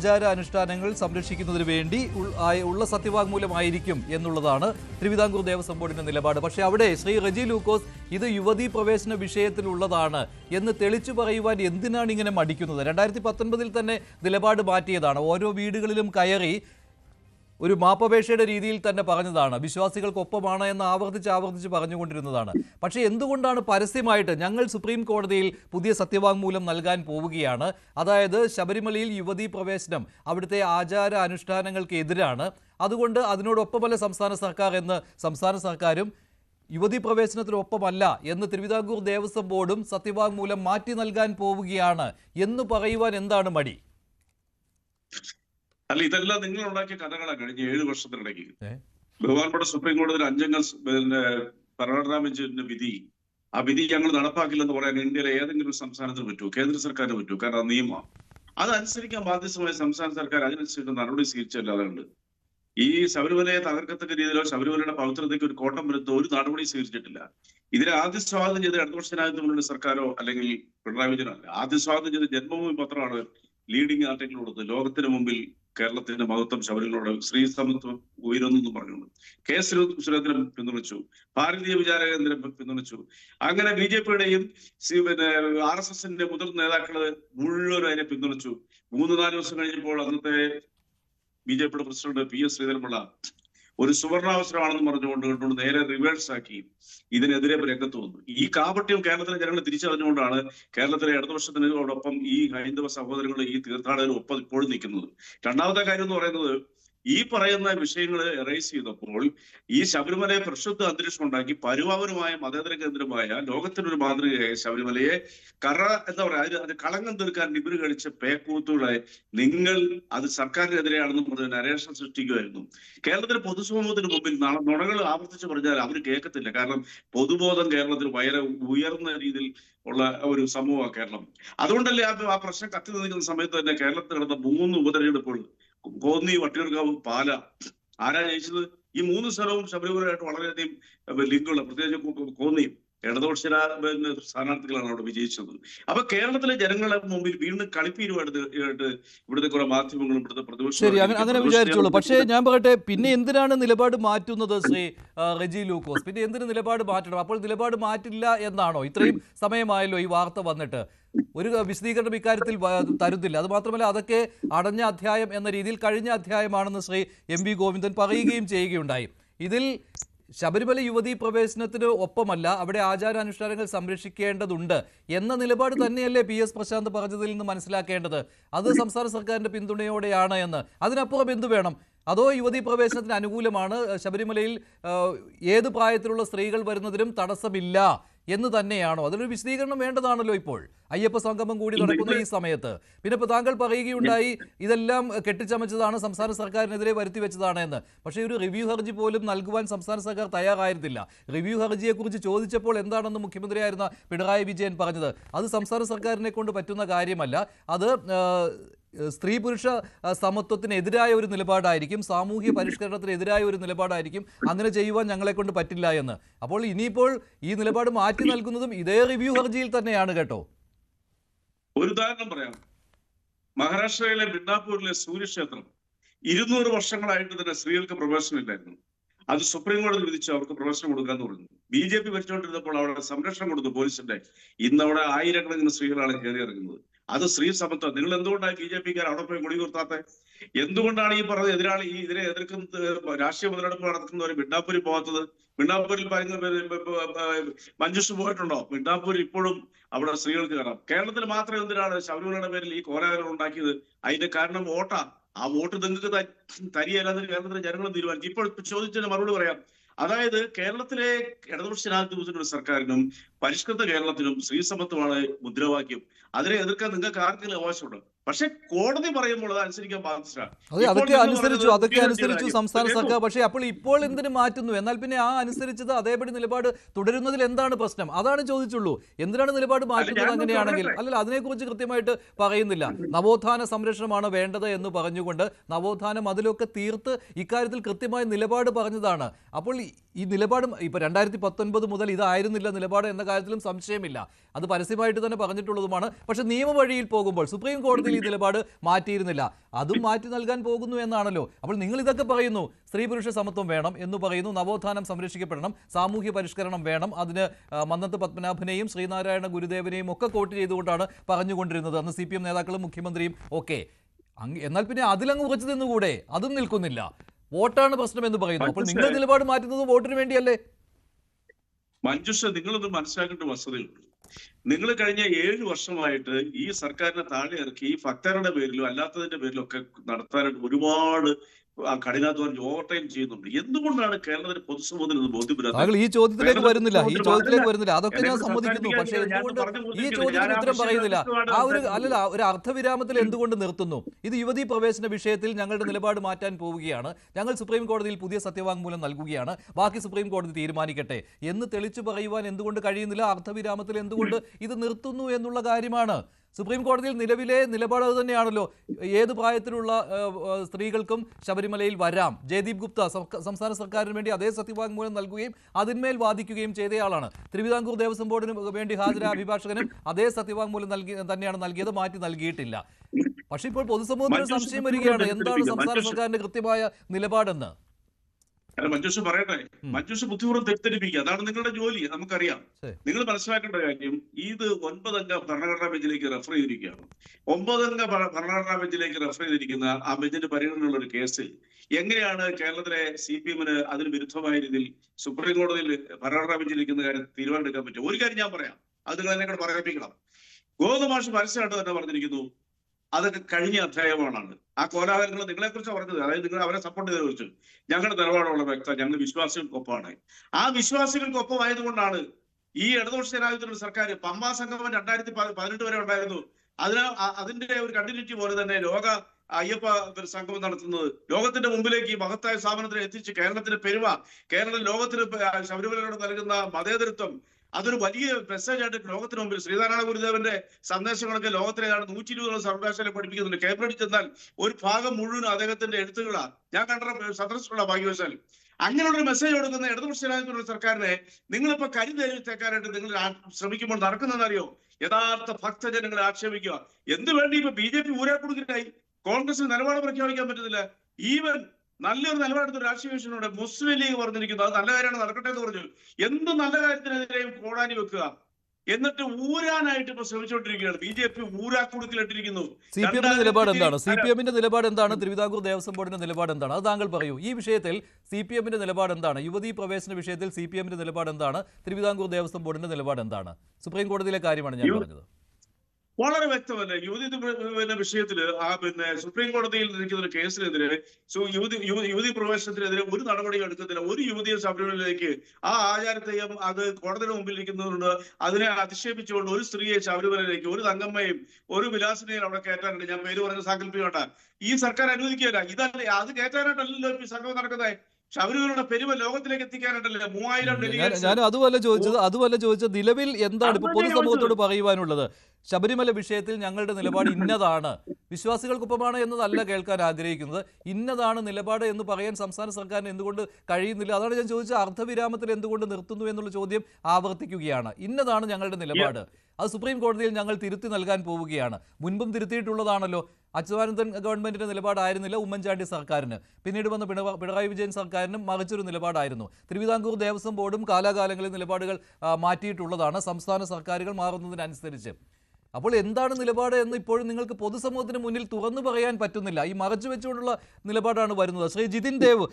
ആചാര അനുഷ്ഠാനങ്ങൾ സംരക്ഷിക്കുന്നതിന് വേണ്ടി ഉള്ള സത്യവാങ്മൂലമായിരിക്കും എന്നുള്ളതാണ് തിരുവിതാംകൂർ ദേവസ്വം ബോർഡിന്റെ നിലപാട്. പക്ഷേ അവിടെ ശ്രീ റജി ലൂക്കോസ് ഇത് യുവതീ പ്രവേശന വിഷയത്തിലുള്ളതാണ് എന്ന് തെളിച്ചു പറയുവാൻ എന്തിനാണ് ഇങ്ങനെ മടിക്കുന്നത്? രണ്ടായിരത്തി പത്തൊൻപതിൽ തന്നെ നിലപാട് മാറ്റിയതാണ്. ഓരോ വീടുകളിലും കയറി ഒരു മാപ്പപേക്ഷയുടെ രീതിയിൽ തന്നെ പറഞ്ഞതാണ്. വിശ്വാസികൾക്കൊപ്പമാണ് എന്ന് ആവർത്തിച്ച് ആവർത്തിച്ച് പറഞ്ഞുകൊണ്ടിരുന്നതാണ്. പക്ഷേ എന്തുകൊണ്ടാണ് പരസ്യമായിട്ട് ഞങ്ങൾ സുപ്രീം കോടതിയിൽ പുതിയ സത്യവാങ്മൂലം നൽകാൻ പോവുകയാണ്? അതായത് ശബരിമലയിൽ യുവതീ പ്രവേശനം അവിടുത്തെ ആചാര അനുഷ്ഠാനങ്ങൾക്ക് എതിരാണ് അതുകൊണ്ട് അതിനോടൊപ്പമല്ല സംസ്ഥാന സർക്കാർ എന്ന് സംസ്ഥാന സർക്കാരും യുവതീ പ്രവേശനത്തിനൊപ്പമല്ല എന്ന് തിരുവിതാംകൂർ ദേവസ്വം ബോർഡും സത്യവാങ്മൂലം മാറ്റി നൽകാൻ പോവുകയാണ്. എന്ന് പറയുവാൻ എന്താണ് മടി? അല്ല ഇതെല്ലാം നിങ്ങൾ ഉണ്ടാക്കിയ കഥകളാണ് കഴിഞ്ഞ ഏഴ് വർഷത്തിനിടയ്ക്ക്? ബഹുമാനപ്പെട്ട സുപ്രീം കോടതിയിൽ അഞ്ചംഗ പിന്നെ ഭരണഘടനാ ബെഞ്ചിന്റെ വിധി ആ വിധി ഞങ്ങൾ നടപ്പാക്കില്ലെന്ന് പറയാൻ ഇന്ത്യയിലെ ഏതെങ്കിലും ഒരു സംസ്ഥാനത്തിന് പറ്റുമോ? കേന്ദ്ര സർക്കാരിന് പറ്റുമോ? കാരണം അത് നിയമമാണ് അതനുസരിക്കാൻ ബാധ്യസ്ഥമായ സംസ്ഥാന സർക്കാർ അതിനനുസരിച്ച് നടപടി സ്വീകരിച്ചല്ലാതെ ഉണ്ട്. ഈ ശബരിമലയെ തകർക്കത്തക്ക രീതിയിലോ ശബരിമലയുടെ പവിത്രതയ്ക്ക് ഒരു കോട്ടം വരുത്തോ ഒരു നടപടി സ്വീകരിച്ചിട്ടില്ല. ഇതിനെ ആദ്യ സ്വാഗതം ചെയ്ത് ഇടതു വർഷത്തിനായിരുന്നു സർക്കാരോ അല്ലെങ്കിൽ പിണറായി വിജയനോ അല്ല. ആദ്യ സ്വാഗതം ചെയ്ത് ജന്മഭൂമി പത്രമാണ് ലീഡിംഗ് ആർട്ടിക്കിൾ കൊടുത്തത്. ലോകത്തിന് മുമ്പിൽ കേരളത്തിന്റെ മഹത്വം ശബരിമലയോട് സ്ത്രീ സമത്വം ഉയരുന്നു എന്ന് പറഞ്ഞുകൊണ്ട് കെ സുരേ- സുരേന്ദ്രൻ പിന്തുണച്ചു ഭാരതീയ വിചാരകേന്ദ്രം പിന്തുണച്ചു. അങ്ങനെ ബി ജെ പിയുടെയും പിന്നെ ആർ എസ് എസിന്റെ മുതിർന്ന നേതാക്കൾ മുഴുവനും അതിനെ പിന്തുണച്ചു. മൂന്ന് നാല് ദിവസം കഴിഞ്ഞപ്പോൾ അന്നത്തെ ബി ജെ പിയുടെ പ്രസിഡന്റ് പി എസ് ശ്രീധരൻപിള്ള ഒരു സുവർണാവസരമാണെന്ന് പറഞ്ഞുകൊണ്ട് കണ്ടുകൊണ്ട് നേരെ റിവേഴ്സ് ആക്കി ഇതിനെതിരെ രംഗത്ത് വന്നു. ഈ കാപട്യം കേരളത്തിലെ ജനങ്ങൾ തിരിച്ചറിഞ്ഞുകൊണ്ടാണ് കേരളത്തിലെ ഇടതുപക്ഷത്തിനോടൊപ്പം ഈ ഹൈന്ദവ സഹോദരങ്ങൾ ഈ തീർത്ഥാടകരും ഒപ്പം ഇപ്പോഴും നിൽക്കുന്നത്. രണ്ടാമത്തെ കാര്യം എന്ന് പറയുന്നത് ഈ പറയുന്ന വിഷയങ്ങൾ എറേസ് ചെയ്തപ്പോൾ ഈ ശബരിമലയെ പ്രക്ഷുബ്ധ അന്തരീക്ഷം ഉണ്ടാക്കി പരുവാപരമായ മതേതര കേന്ദ്രമായ ലോകത്തിനൊരു മാതൃകയായ ശബരിമലയെ കറ എന്താ പറയാ. അത് കളങ്കം തീർക്കാൻ നിബിര് കളിച്ച പേക്കൂത്തുകളെ നിങ്ങൾ അത് സർക്കാരിനെതിരെയാണെന്ന് പറഞ്ഞ നരേഷൻ സൃഷ്ടിക്കുമായിരുന്നു. കേരളത്തിലെ പൊതുസമൂഹത്തിന് മുമ്പിൽ നുണകൾ ആവർത്തിച്ച് പറഞ്ഞാൽ അവർ കേൾക്കത്തില്ല. കാരണം പൊതുബോധം കേരളത്തിൽ വളരെ ഉയർന്ന രീതിയിൽ ഉള്ള ഒരു സമൂഹമാണ് കേരളം. അതുകൊണ്ടല്ലേ ആ പ്രശ്നം കത്തി നിൽക്കുന്ന സമയത്ത് തന്നെ കേരളത്തിൽ നടന്ന മൂന്ന് ഉപതെരഞ്ഞെടുപ്പുകൾ കോന്നി വട്ടിയൂർക്കാവ് പാല. ആരാ ജയിച്ചത്? ഈ മൂന്ന് സ്ഥലവും ശബരിമലയായിട്ട് വളരെയധികം ലിങ്കുള്ള പ്രത്യേകിച്ച് കോന്നിയും ഇടതുപക്ഷ സ്ഥാനാർത്ഥികളാണ് അവിടെ വിജയിച്ചത്. അപ്പൊ കേരളത്തിലെ ജനങ്ങളെ മുമ്പിൽ വീണ്ടും കളിപ്പീരുമായിട്ട് ഇവിടുത്തെ കുറെ മാധ്യമങ്ങളും ഇവിടുത്തെ പ്രതിപക്ഷം ശരി അങ്ങനെ വിചാരിച്ചോളൂ. പക്ഷേ ഞാൻ പറയട്ടെ പിന്നെ എന്തിനാണ് നിലപാട് മാറ്റുന്നത് ശ്രീ റെജി ലൂക്കോസ്? പിന്നെ എന്തിന് നിലപാട് മാറ്റണം? അപ്പോൾ നിലപാട് മാറ്റില്ല എന്നാണോ? ഇത്രയും സമയമായല്ലോ ഈ വാർത്ത വന്നിട്ട്. ഒരു വിശദീകരണം ഇക്കാര്യത്തിൽ തരുന്നില്ല. അത് മാത്രമല്ല അതൊക്കെ അടഞ്ഞ അധ്യായം എന്ന രീതിയിൽ കഴിഞ്ഞ അധ്യായമാണെന്ന് ശ്രീ എം വി ഗോവിന്ദൻ പറയുകയും ചെയ്യുകയുണ്ടായി. ഇതിൽ ശബരിമല യുവതി പ്രവേശനത്തിന് ഒപ്പമല്ല അവിടെ ആചാരാനുഷ്ഠാനങ്ങൾ സംരക്ഷിക്കേണ്ടതുണ്ട് എന്ന നിലപാട് തന്നെയല്ലേ പി എസ് പ്രശാന്ത് പറഞ്ഞതിൽ നിന്ന് മനസ്സിലാക്കേണ്ടത്? അത് സംസ്ഥാന സർക്കാരിന്റെ പിന്തുണയോടെയാണ് എന്ന്. അതിനപ്പുറം എന്തു വേണം? അതോ യുവതി പ്രവേശനത്തിന് അനുകൂലമാണ്? ശബരിമലയിൽ ഏത് പ്രായത്തിലുള്ള സ്ത്രീകൾ വരുന്നതിനും തടസ്സമില്ല. എന്ന് തന്നെയാണോ? അതിനൊരു വിശദീകരണം വേണ്ടതാണല്ലോ ഇപ്പോൾ. അയ്യപ്പ സംഗമം കൂടി നടക്കുന്ന ഈ സമയത്ത്. പിന്നെ ഇപ്പോൾ താങ്കൾ പറയുകയുണ്ടായി ഇതെല്ലാം കെട്ടിച്ചമച്ചതാണ് സംസ്ഥാന സർക്കാരിനെതിരെ വരുത്തി വെച്ചതാണ് എന്ന്. പക്ഷേ ഒരു റിവ്യൂ ഹർജി പോലും നൽകുവാൻ സംസ്ഥാന സർക്കാർ തയ്യാറായിരുന്നില്ല. റിവ്യൂ ഹർജിയെ കുറിച്ച് ചോദിച്ചപ്പോൾ എന്താണെന്ന് മുഖ്യമന്ത്രിയായിരുന്ന പിണറായി വിജയൻ പറഞ്ഞത്. അത് സംസ്ഥാന സർക്കാരിനെ കൊണ്ട് പറ്റുന്ന കാര്യമല്ല. അത് സ്ത്രീ പുരുഷ സമത്വത്തിനെതിരായ ഒരു നിലപാടായിരിക്കും സാമൂഹ്യ പരിഷ്കരണത്തിനെതിരായ ഒരു നിലപാടായിരിക്കും അങ്ങനെ ചെയ്യുവാൻ ഞങ്ങളെ കൊണ്ട് പറ്റില്ല എന്ന്. അപ്പോൾ ഇനിയിപ്പോൾ ഈ നിലപാട് മാറ്റി നൽകുന്നതും ഇതേ റിവ്യൂ ഹർജിയിൽ തന്നെയാണ് കേട്ടോ. ഒരു ഉദാഹരണം പറയാം. മഹാരാഷ്ട്രയിലെ മിഡ്നാപൂരിലെ സൂര്യക്ഷേത്രം ഇരുന്നൂറ് വർഷങ്ങളായിട്ട് തന്നെ സ്ത്രീകൾക്ക് പ്രവേശനം ഇല്ലായിരുന്നു. അത് സുപ്രീം കോടതി വിധിച്ചു അവർക്ക് പ്രവേശനം കൊടുക്കാന്ന് പറഞ്ഞു. ബി ജെ പി ഭരിച്ചുകൊണ്ടിരുന്നപ്പോൾ അവിടെ സംരക്ഷണം കൊടുത്തു പോലീസിന്റെ ഇന്നവിടെ ആയിരക്കണക്കിന് സ്ത്രീകളാണ് കയറി ഇറങ്ങുന്നത്. അത് സ്ത്രീ സമത്വം. നിങ്ങൾ എന്തുകൊണ്ടാണ് ബി ജെ പിക്കാർ അവിടെ പോയി മുടി കുർത്താത്തെ? എന്തുകൊണ്ടാണ് ഈ പറഞ്ഞ എതിരാളി ഈ ഇതിനെ എതിർക്കുന്നത് രാഷ്ട്രീയ മുതലെടുപ്പ് നടത്തുന്നവർ മിഡ്നാപ്പൂരിൽ പോകാത്തത്? മിഡ്നാപ്പൂരിൽ പറയുന്ന മഞ്ജുഷ് പോയിട്ടുണ്ടോ? മിഡ്നാപ്പൂരിൽ ഇപ്പോഴും അവിടെ സ്ത്രീകൾക്ക് കയറാം. കേരളത്തിൽ മാത്രം എന്തിനാണ് ശബരിമലയുടെ പേരിൽ ഈ കോലാഹലം ഉണ്ടാക്കിയത്? അതിന്റെ കാരണം വോട്ടാ. ആ വോട്ട് നിങ്ങൾക്ക് തരിയല്ലാതെ കേരളത്തിലെ ജനങ്ങൾ തീരുമാനിച്ചു. ഇപ്പോൾ ചോദിച്ചതിന് മറുപടി പറയാം. അതായത് കേരളത്തിലെ ഇടതുപക്ഷ ഒരു സർക്കാരിനും പരിഷ്കൃത കേരളത്തിനും സ്ത്രീ സമത്വമാണ് മുദ്രാവാക്യം. അതിനെ എതിർക്കാൻ നിങ്ങൾക്ക് ആർക്കെങ്കിലും അവകാശമുണ്ട്? പക്ഷെ കോടതി പറയുമ്പോൾ അത് അനുസരിക്കാൻ ബാധിച്ചിട്ടാണ് അതൊക്കെ അനുസരിച്ചു അതൊക്കെ അനുസരിച്ചു സംസ്ഥാന സർക്കാർ. പക്ഷേ അപ്പോൾ ഇപ്പോൾ എന്തിനു മാറ്റുന്നു? എന്നാൽ പിന്നെ ആ അനുസരിച്ചത് അതേപടി നിലപാട് തുടരുന്നതിൽ എന്താണ് പ്രശ്നം? അതാണ് ചോദിച്ചുള്ളൂ. എന്തിനാണ് നിലപാട് മാറ്റുന്നത് അങ്ങനെയാണെങ്കിൽ. അല്ലല്ല അതിനെക്കുറിച്ച് കൃത്യമായിട്ട് പറയുന്നില്ല. നവോത്ഥാന സംരക്ഷണമാണ് വേണ്ടത് എന്ന് പറഞ്ഞുകൊണ്ട് നവോത്ഥാനം അതിലൊക്കെ തീർത്ത് ഇക്കാര്യത്തിൽ കൃത്യമായ നിലപാട് പറഞ്ഞതാണ്. അപ്പോൾ ഈ- നിലപാടും ഇപ്പൊ രണ്ടായിരത്തി പത്തൊൻപത് മുതൽ ഇതായിരുന്നില്ല നിലപാട് എന്ന കാര്യത്തിലും സംശയമില്ല. അത് പരസ്യമായിട്ട് തന്നെ പറഞ്ഞിട്ടുള്ളതുമാണ്. പക്ഷെ നിയമവഴിയിൽ പോകുമ്പോൾ സുപ്രീം കോടതിയിൽ ഈ നിലപാട് മാറ്റിയിരുന്നില്ല. അതും മാറ്റി നൽകാൻ പോകുന്നു എന്നാണല്ലോ. അപ്പോൾ നിങ്ങൾ ഇതൊക്കെ പറയുന്നു സ്ത്രീ പുരുഷ സമത്വം വേണം എന്ന് പറയുന്നു നവോത്ഥാനം സംരക്ഷിക്കപ്പെടണം സാമൂഹ്യ പരിഷ്കരണം വേണം അതിന് മന്നത്ത് പത്മനാഭനെയും ശ്രീനാരായണ ഗുരുദേവനെയും ഒക്കെ കോട്ട് ചെയ്തുകൊണ്ടാണ് പറഞ്ഞുകൊണ്ടിരുന്നത്. അന്ന് സി പി എം നേതാക്കളും മുഖ്യമന്ത്രിയും ഒക്കെ. എന്നാൽ പിന്നെ അതിലങ്ങ് ഉറച്ചു നിന്നുകൂടെ? അതും നിൽക്കുന്നില്ല. വോട്ടാണ് പ്രശ്നം എന്ന് പറയുന്നു അപ്പോൾ നിങ്ങളുടെ നിലപാട് മാറ്റുന്നത് വോട്ടിന് വേണ്ടിയല്ലേ? മഞ്ജുഷ നിങ്ങളൊന്ന് മനസ്സിലാക്കേണ്ട വസ്തുതയുള്ളൂ നിങ്ങൾ കഴിഞ്ഞ ഏഴ് വർഷമായിട്ട് ഈ സർക്കാരിനെ താഴെ ഇറക്കി ഈ ഭക്തരുടെ പേരിലും അല്ലാത്തതിന്റെ പേരിലും ഒക്കെ നടത്താനായിട്ട് ഒരുപാട് കഠിനാധ്വാനം ഓവർ ടൈം ചെയ്യുന്നുണ്ട്. എന്തുകൊണ്ടാണ് കേരളത്തിന് പൊതുസമൂഹത്തിന് ഇത് ബോധ്യപ്പെടാത്തത് താങ്കൾ ഈ ചോദ്യത്തിലേക്ക് വരുന്നില്ല. ഈ ചോദ്യത്തിലേക്ക് വരുന്നില്ല. അതൊക്കെ ഞാൻ സമ്മതിക്കുന്നു. പക്ഷേ എന്തുകൊണ്ട് ഈ ചോദ്യത്തിന് ഉത്തരം പറയുന്നില്ല. ആ ഒരു അല്ലല്ല ഒരു അർത്ഥവിരാമത്തിൽ എന്തുകൊണ്ട് നിർത്തുന്നു? ഇത് യുവതി പ്രവേശന വിഷയത്തിൽ ഞങ്ങളുടെ നിലപാട് മാറ്റാൻ പോവുകയാണ്. ഞങ്ങൾ സുപ്രീം കോടതിയിൽ പുതിയ സത്യവാങ്മൂലം നൽകുകയാണ്. ബാക്കി സുപ്രീം കോടതി തീരുമാനിക്കട്ടെ. എന്ന് തെളിച്ചു പറയുവാൻ എന്തുകൊണ്ട് കഴിയുന്നില്ല? അർത്ഥവിരാമത്തിൽ എന്തുകൊണ്ട് ഇത് നിർത്തുന്നു എന്നുള്ള കാര്യമാണ്. സുപ്രീം കോടതിയിൽ നിലവിലെ നിലപാട് അത് തന്നെയാണല്ലോ. ഏത് പ്രായത്തിലുള്ള സ്ത്രീകൾക്കും ശബരിമലയിൽ വരാം. ജയദീപ് ഗുപ്ത സംസ്ഥാന സർക്കാരിന് വേണ്ടി അതേ സത്യവാങ്മൂലം നൽകുകയും അതിന്മേൽ വാദിക്കുകയും ചെയ്തയാളാണ്. തിരുവിതാംകൂർ ദേവസ്വം ബോർഡിന് വേണ്ടി ഹാജരായ അഭിഭാഷകനും അതേ സത്യവാങ്മൂലം നൽകി തന്നെയാണ് നൽകിയത് മാറ്റി നൽകിയിട്ടില്ല. പക്ഷെ ഇപ്പോൾ പൊതുസമൂഹത്തിന് സംശയം വരികയാണ്. എന്താണ് സംസ്ഥാന സർക്കാരിന്റെ കൃത്യമായ നിലപാടെന്ന്? അല്ല മഞ്ജുഷ പറയട്ടെ. മഞ്ജുഷ ബുദ്ധിപൂർവം തെറ്റിദ്ധരിപ്പിക്കുക. അതാണ് നിങ്ങളുടെ ജോലി. നമുക്കറിയാം. നിങ്ങൾ മനസ്സിലാക്കേണ്ട കാര്യം ഇത് ഒൻപതംഗ ഭരണഘടനാ ബെഞ്ചിലേക്ക് റെഫർ ചെയ്തിരിക്കുകയാണ്. ഒമ്പതംഗ ഭരണഘടനാ ബെഞ്ചിലേക്ക് റെഫർ ചെയ്തിരിക്കുന്ന ആ ബെഞ്ചിന്റെ പരിഗണനയുള്ള ഒരു കേസിൽ എങ്ങനെയാണ് കേരളത്തിലെ സി പി എമ്മിന് അതിന് വിരുദ്ധമായ രീതിയിൽ സുപ്രീം കോടതിയിൽ ഭരണഘടനാ ബെഞ്ചിലിരിക്കുന്ന കാര്യം തീരുമാനമെടുക്കാൻ പറ്റും? ഒരു കാര്യം ഞാൻ പറയാം. അത് നിങ്ങൾ എന്നെ കൂടെ പറയിപ്പിക്കണം ഗോതമാഷ് പരസ്യമായിട്ട് തന്നെ പറഞ്ഞിരിക്കുന്നു. അതൊക്കെ കഴിഞ്ഞ അധ്യായമാണ് ആ കോലാഹലങ്ങൾ നിങ്ങളെ കുറിച്ച് പറഞ്ഞത് അതായത് നിങ്ങൾ അവരെ സപ്പോർട്ട് ചെയ്തതിനെ കുറിച്ച്. ഞങ്ങളുടെ നിലപാടുള്ള വ്യക്ത ഞങ്ങൾ വിശ്വാസികൾക്കൊപ്പമാണ്. ആ വിശ്വാസികൾക്കൊപ്പം ആയതുകൊണ്ടാണ് ഈ ഇടതുപക്ഷ ജനാധിപത്യത്തിലുള്ള സർക്കാർ പമ്പാ സംഗമം രണ്ടായിരത്തി പതിനെട്ട് വരെ ഉണ്ടായിരുന്നു. അതിന് അതിന്റെ ഒരു കണ്ടിന്യൂറ്റി പോലെ തന്നെ ലോക അയ്യപ്പ സംഗമം നടത്തുന്നത് ലോകത്തിന്റെ മുമ്പിലേക്ക് ഈ മഹത്തായ സ്ഥാപനത്തിന് എത്തിച്ച് കേരളത്തിന്റെ പെരുമ കേരളം ലോകത്തിന് ശബരിമലയോട് നൽകുന്ന മതേതരത്വം അതൊരു വലിയ മെസ്സേജ് ആയിട്ട് ലോകത്തിന് മുമ്പിൽ ശ്രീനാരായണ ഗുരുദേവന്റെ സന്ദേശങ്ങളൊക്കെ ലോകത്തിലെ ഏതാണ്ട് നൂറ്റി ഇരുപതോളം സർവകലാശാല പഠിപ്പിക്കുന്നുണ്ട്. കേംബ്രിഡ്ജ് ചെന്നാൽ ഒരു ഭാഗം മുഴുവൻ അദ്ദേഹത്തിന്റെ എഴുത്തുകളാണ്. ഞാൻ കണ്ട സന്ദർശിച്ചുള്ള ഭാഗ്യവശാൽ. അങ്ങനെയുള്ള മെസ്സേജ് കൊടുക്കുന്ന ഇടതുപക്ഷ സർക്കാരിനെ നിങ്ങളിപ്പോ കരുതേക്കാനായിട്ട് തേക്കാനായിട്ട് നിങ്ങൾ ശ്രമിക്കുമ്പോൾ നടക്കുന്നതെന്നറിയോ? യഥാർത്ഥ ഭക്തജനങ്ങളെ ആക്ഷേപിക്കുക. എന്ത് വേണ്ടി ഇപ്പൊ ബി ജെ പി ഊരാക്കുടുക്കിനായി കോൺഗ്രസിന് നിലപാട് പ്രഖ്യാപിക്കാൻ പറ്റുന്നില്ല ഈവൻ നല്ലൊരു നിലപാടെടുത്ത രാഷ്ട്രീയ കക്ഷിയോട് മുസ്ലിം ലീഗ് പറഞ്ഞിരിക്കുന്നു. അത് നല്ല കാര്യമാണ് നടക്കട്ടെ എന്ന് പറഞ്ഞു. എന്ത് നല്ല കാര്യത്തിനെതിരെയും കോടാനി വെക്കുക. എന്നിട്ട് ഊരാനായിട്ട് ഇപ്പൊ ശ്രമിച്ചുകൊണ്ടിരിക്കുകയാണ്. ബി ജെ പി ഊരാക്കുടുക്കിലിട്ടിരിക്കുന്നു. സി പി എമ്മിന്റെ നിലപാട് എന്താണ്? സി പി എമ്മിന്റെ നിലപാട് എന്താണ്? തിരുവിതാംകൂർ ദേവസ്വം ബോർഡിന്റെ നിലപാട് എന്താണ്? അത് താങ്കൾ പറയൂ. ഈ വിഷയത്തിൽ സി പി എമ്മിന്റെ നിലപാട് എന്താണ്? യുവതീ പ്രവേശന വിഷയത്തിൽ സി പി എമ്മിന്റെ നിലപാട് എന്താണ്? തിരുവിതാംകൂർ ദേവസ്വം ബോർഡിന്റെ നിലപാട് എന്താണ്? സുപ്രീം കോടതിയിലെ കാര്യമാണ് ഞാൻ പറഞ്ഞത്. വളരെ വ്യക്തമല്ലേ? യുവതി പിന്നെ വിഷയത്തിൽ ആ പിന്നെ സുപ്രീം കോടതിയിൽ നിൽക്കുന്ന ഒരു കേസിനെതിരെ യുവതി യുവ- യുവതി പ്രവേശനത്തിനെതിരെ ഒരു നടപടി എടുക്കത്തില്ല. ഒരു യുവതിയെ ശബരിമലയിലേക്ക് ആ ആചാരത്തെയും അത് കോടതിയുടെ മുമ്പിൽ ഇരിക്കുന്നതുകൊണ്ട് അതിനെ അധിക്ഷേപിച്ചുകൊണ്ട് ഒരു സ്ത്രീയെ ശബരിമലയിലേക്ക് ഒരു തങ്കമ്മയും ഒരു വിലാസിനെയും അവിടെ കയറ്റാനുണ്ട് ഞാൻ പേര് പറഞ്ഞ സാങ്കല്പിക്കട്ടെ ഈ സർക്കാർ അനുവദിക്കുകയില്ല. ഇതല്ലേ അത് കയറ്റാനായിട്ടല്ലല്ലോ ഈ സംഭവം നടക്കുന്നത് ശബരിമലയുടെ പെരുമ ലോകത്തിലേക്ക് എത്തിക്കാനായിട്ടല്ലേ മൂവായിരം ഞാൻ അതുപോലെ അതുമല്ല ചോദിച്ചത് അതുപോലെ ചോദിച്ചത് നിലവിൽ എന്താണ് ഇപ്പൊ പൊതുസമൂഹത്തോട് പറയുവാനുള്ളത്? ശബരിമല വിഷയത്തിൽ ഞങ്ങളുടെ നിലപാട് ഇന്നതാണ്. വിശ്വാസികൾക്കൊപ്പമാണ് എന്നതല്ല കേൾക്കാൻ ആഗ്രഹിക്കുന്നത്. ഇന്നതാണ് നിലപാട് എന്ന് പറയാൻ സംസ്ഥാന സർക്കാരിന് എന്തുകൊണ്ട് കഴിയുന്നില്ല? അതാണ് ഞാൻ ചോദിച്ച അർദ്ധവിരാമത്തിൽ എന്തുകൊണ്ട് നിർത്തുന്നു എന്നുള്ള ചോദ്യം ആവർത്തിക്കുകയാണ്. ഇന്നതാണ് ഞങ്ങളുടെ നിലപാട്. അത് സുപ്രീം കോടതിയിൽ ഞങ്ങൾ തിരുത്തി നൽകാൻ പോവുകയാണ്. മുൻപും തിരുത്തിയിട്ടുള്ളതാണല്ലോ. അച്യുതാനന്ദൻ ഗവൺമെന്റിന്റെ നിലപാടായിരുന്നില്ല ഉമ്മൻചാണ്ടി സർക്കാരിന്. പിന്നീട് വന്ന പിണറായി വിജയൻ സർക്കാരിനും മറിച്ചൊരു നിലപാടായിരുന്നു. തിരുവിതാംകൂർ ദേവസ്വം ബോർഡും കാലാകാലങ്ങളിൽ നിലപാടുകൾ മാറ്റിയിട്ടുള്ളതാണ്. സംസ്ഥാന സർക്കാരുകൾ മാറുന്നതിനനുസരിച്ച്. അപ്പോൾ എന്താണ് നിലപാട് എന്ന് ഇപ്പോഴും നിങ്ങൾക്ക് പൊതുസമൂഹത്തിന് മുന്നിൽ തുറന്നു പറയാൻ പറ്റുന്നില്ല. ഈ മറച്ചു വെച്ചുകൊണ്ടുള്ള നിലപാടാണ് വരുന്നത്. ശ്രീ ജിതിൻ ദേവ്